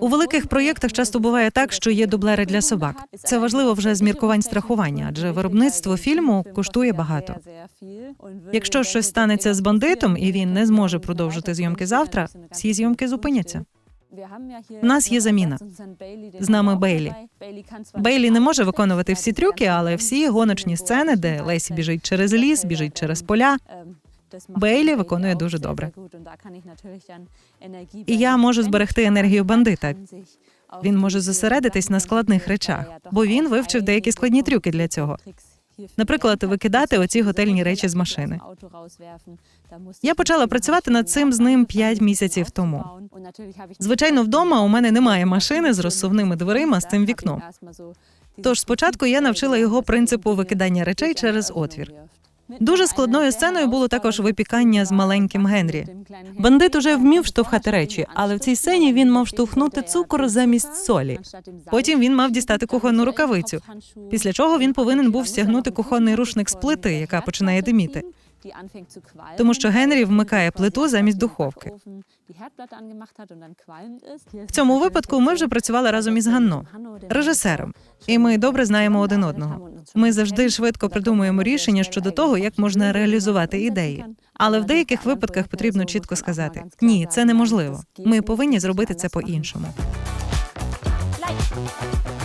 У великих проєктах часто буває так, що є дублери для собак. Це важливо вже з міркувань страхування, адже виробництво фільму коштує багато. Якщо щось станеться з бандитом і він не зможе продовжити зйомки завтра, всі зйомки зупиняться. У нас є заміна. З нами Бейлі. Бейлі не може виконувати всі трюки, але всі гоночні сцени, де Лесі біжить через ліс, біжить через поля. Бейлі виконує дуже добре. І я можу зберегти енергію бандита. Він може зосередитись на складних речах, бо він вивчив деякі складні трюки для цього. Наприклад, викидати оці готельні речі з машини. Я почала працювати над цим з ним 5 місяців тому. Звичайно, вдома у мене немає машини з розсувними дверима з цим вікном. Тож спочатку я навчила його принципу викидання речей через отвір. Дуже складною сценою було також випікання з маленьким Генрі. Бандит уже вмів штовхати речі, але в цій сцені він мав штовхнути цукор замість солі. Потім він мав дістати кухонну рукавицю. Після чого він повинен був стягнути кухонний рушник з плити, яка починає диміти. Тому що Генрі вмикає плиту замість духовки. В цьому випадку ми вже працювали разом із Ганно, режисером, і ми добре знаємо один одного. Ми завжди швидко придумуємо рішення щодо того, як можна реалізувати ідеї. Але в деяких випадках потрібно чітко сказати: ні, це неможливо. Ми повинні зробити це по-іншому. Like.